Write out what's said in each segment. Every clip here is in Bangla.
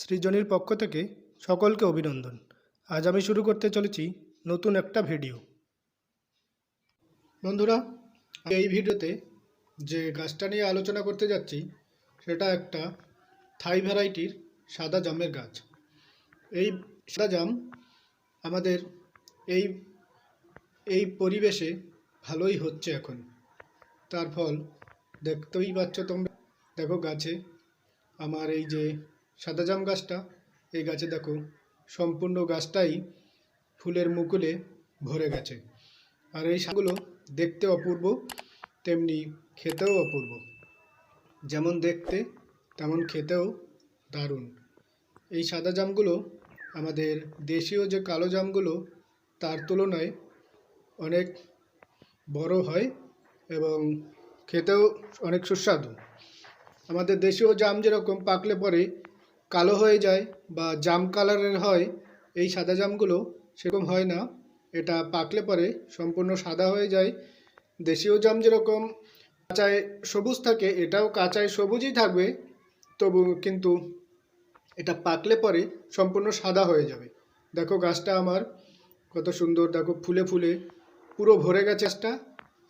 সৃজনীর পক্ষ থেকে সকলকে অভিনন্দন। আজ আমি শুরু করতে চলেছি নতুন একটা ভিডিও। বন্ধুরা, এই ভিডিওতে যে গাছটা নিয়ে আলোচনা করতে যাচ্ছি, সেটা একটা থাই ভ্যারাইটির সাদা জামের গাছ। এই সাদা জাম আমাদের এই এই পরিবেশে ভালোই হচ্ছে এখন। তার ফল দেখতেই পাচ্ছ তোমরা। দেখো গাছে আমার এই যে সাদা জাম গাছটা, এই গাছে দেখো, সম্পূর্ণ গাছটাই ফুলের মুকুলে ভরে গেছে। আর এই শাকগুলো দেখতে অপূর্ব, তেমনি খেতেও অপূর্ব। যেমন দেখতে, তেমন খেতেও দারুণ। এই সাদা জামগুলো আমাদের দেশীয় যে কালো জামগুলো, তার তুলনায় অনেক বড় হয় এবং খেতেও অনেক সুস্বাদু। আমাদের দেশীয় জাম যেরকম পাকলে পরে কালো হয়ে যায় বা জাম কালারের হয়, এই সাদা জামগুলো সেরকম হয় না। এটা পাকলে পরে সম্পূর্ণ সাদা হয়ে যায়। দেশীয় জাম যেরকম কাঁচায় সবুজ থাকে, এটাও কাঁচায় সবুজই থাকবে। তবু কিন্তু এটা পাকলে পরে সম্পূর্ণ সাদা হয়ে যাবে। দেখো গাছটা আমার কত সুন্দর, দেখো ফুলে ফুলে, পুরো ভরে গেছে গাছটা।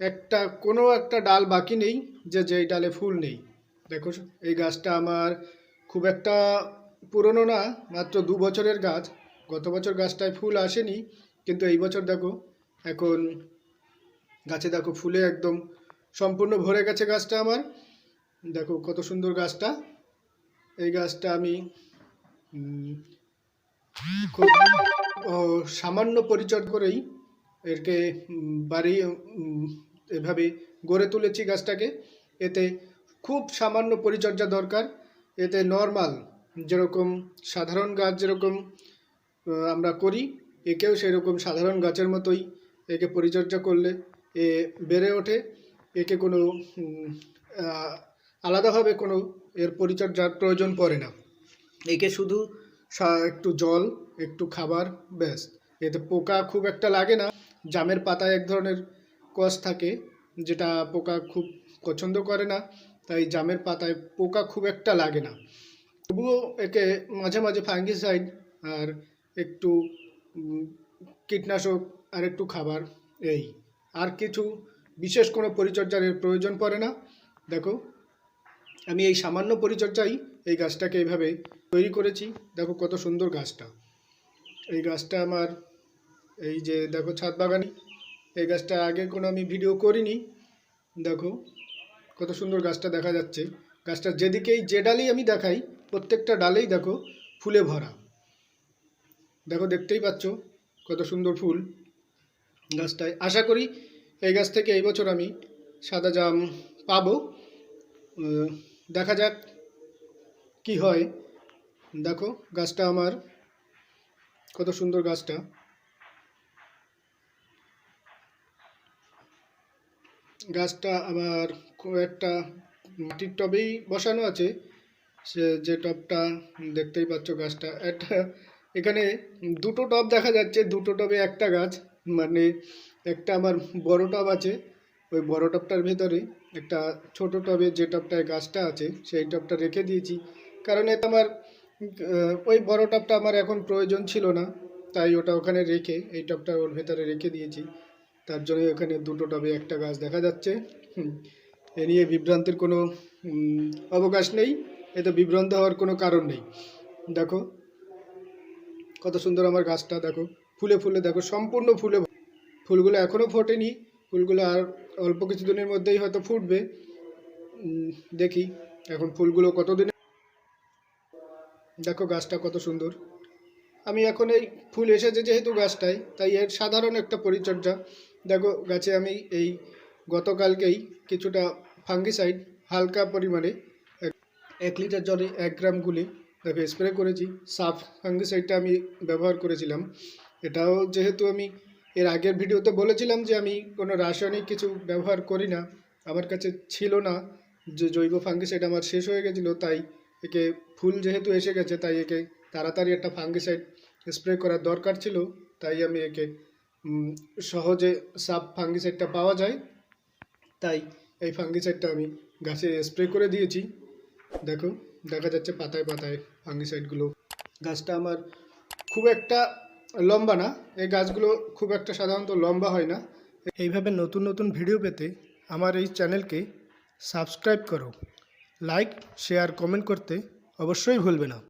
একটা, কোনো একটা ডাল বাকি নেই, যে যেই ডালে ফুল নেই। দেখো এই গাছটা আমার খুব একটা পুরনো না, মাত্র দু বছরের গাছ। গত বছর গাছটায় ফুল আসেনি, কিন্তু এই বছর দেখো, এখন গাছে দেখো ফুলে একদম সম্পূর্ণ ভরে গেছে গাছটা আমার। দেখো কত সুন্দর গাছটা। এই গাছটা আমি খুব সামান্য পরিচর্যা করেই এরকে বাড়ি এভাবে গড়ে তুলেছি গাছটাকে। এতে খুব সামান্য পরিচর্যা দরকার। এতে নর্মাল যেরকম সাধারণ গাছ যেরকম আমরা করি, একেও সেরকম সাধারণ গাছের মতোই একে পরিচর্যা করলে এ বেড়ে ওঠে। একে কোনো আলাদাভাবে কোনো এর পরিচর্যার প্রয়োজন পড়ে না। একে শুধু একটু জল, একটু খাবার, ব্যাস। এতে পোকা খুব একটা লাগে না। জামের পাতায় এক ধরনের কষ থাকে, যেটা পোকা খুব পছন্দ করে না। তাই জামের পাতায় পোকা খুব একটা লাগে না। তবুও একে মাঝে মাঝে ফাঙ্গিসাইড আর একটু কীটনাশক আর একটু খাবার এই। আর কিছু বিশেষ কোনো পরিচর্যার প্রয়োজন পড়ে না। দেখো, আমি এই সামান্য পরিচর্যাই এই গাছটাকে এইভাবে তৈরি করেছি। দেখো কত সুন্দর গাছটা। এই গাছটা আমার, এই যে দেখো ছাদ বাগানি, এই গাছটা আগে কোনো আমি ভিডিও করিনি। দেখো কত সুন্দর গাছটা দেখা যাচ্ছে। গাছটা যেদিকেই যে ডালেই আমি দেখাই, প্রত্যেকটা ডালেই দেখো ফুলে ভরা। দেখো, দেখতেই পাচ্ছ কত সুন্দর ফুল গাছটায়। আশা করি এই গাছ থেকে এই বছর আমি সাদা জাম পাবো। দেখা যাক কি হয়। দেখো, গাছটা আমার, কত সুন্দর গাছটা। গাছটা আবার খুব একটা মাটির টবেই বসানো আছে। সে যে টবটা দেখতেই পাচ্ছ গাছটা। একটা এখানে দুটো টব দেখা যাচ্ছে, দুটো টবে একটা গাছ। মানে একটা আমার বড় টব আছে, ওই বড় টবটার ভেতরে একটা ছোট টবে যে টবটায় গাছটা আছে, সেই টবটা রেখে দিয়েছি। কারণ এটা আমার ওই বড় টবটা আমার এখন প্রয়োজন ছিল না। তাই ওটা ওখানে রেখে, এই টবটা ওর ভেতরে রেখে দিয়েছি। তার জন্য ওখানে দুটো টবে একটা গাছ দেখা যাচ্ছে। এ নিয়ে বিভ্রান্তির কোনো অবকাশ নেই। এতে বিভ্রান্ত হওয়ার কোনো কারণ নেই। দেখো, কত সুন্দর আমার গাছটা, দেখো, ফুলে ফুলে, দেখো, সম্পূর্ণ ফুলে ফুলগুলো এখনও ফোটেনি, ফুলগুলো আর অল্প কিছুদিনের মধ্যেই হয়তো ফুটবে। দেখি এখন ফুলগুলো কতদিনে দেখো গাছটা কত সুন্দর। আমি এখন এই ফুল এসেছে যেহেতু গাছটায়, তাই এর সাধারণ একটা পরিচর্যা। দেখো, গাছে আমি এই গতকালকেই কিছুটা ফাঙ্গিসাইড হালকা পরিমাণে এক- লিটার জলে এক গ্রাম গুলে দেখো স্প্রে করেছি। সাফ ফাঙ্গিসাইডটা আমি ব্যবহার করেছিলাম। এটাও যেহেতু আমি এর আগের ভিডিওতে বলেছিলাম যে আমি কোনো রাসায়নিক কিছু ব্যবহার করি না, আমার কাছে ছিল না যে জৈব ফাঙ্গিসাইড আমার শেষ হয়ে গেছিল, তাই একে ফুল যেহেতু এসে গেছে, তাই একে তাড়াতাড়ি একটা ফাঙ্গিসাইড স্প্রে করার দরকার ছিল, তাই আমি একে সহজে সাপ ফাঙ্গিসাইডটা পাওয়া যায়। তাই এই ফাঙ্গিসাইডটা আমি গাছে স্প্রে করে দিয়েছি। দেখো দেখা যাচ্ছে পাতায় পাতায় ফাঙ্গিসাইডগুলো গাছটা আমার খুব একটা লম্বা না, এই গাছগুলো খুব একটা সাধারণত লম্বা হয় না। এইভাবে নতুন নতুন ভিডিও পেতে আমার এই চ্যানেলকে সাবস্ক্রাইব করো। লাইক শেয়ার কমেন্ট করতে অবশ্যই ভুলবে না।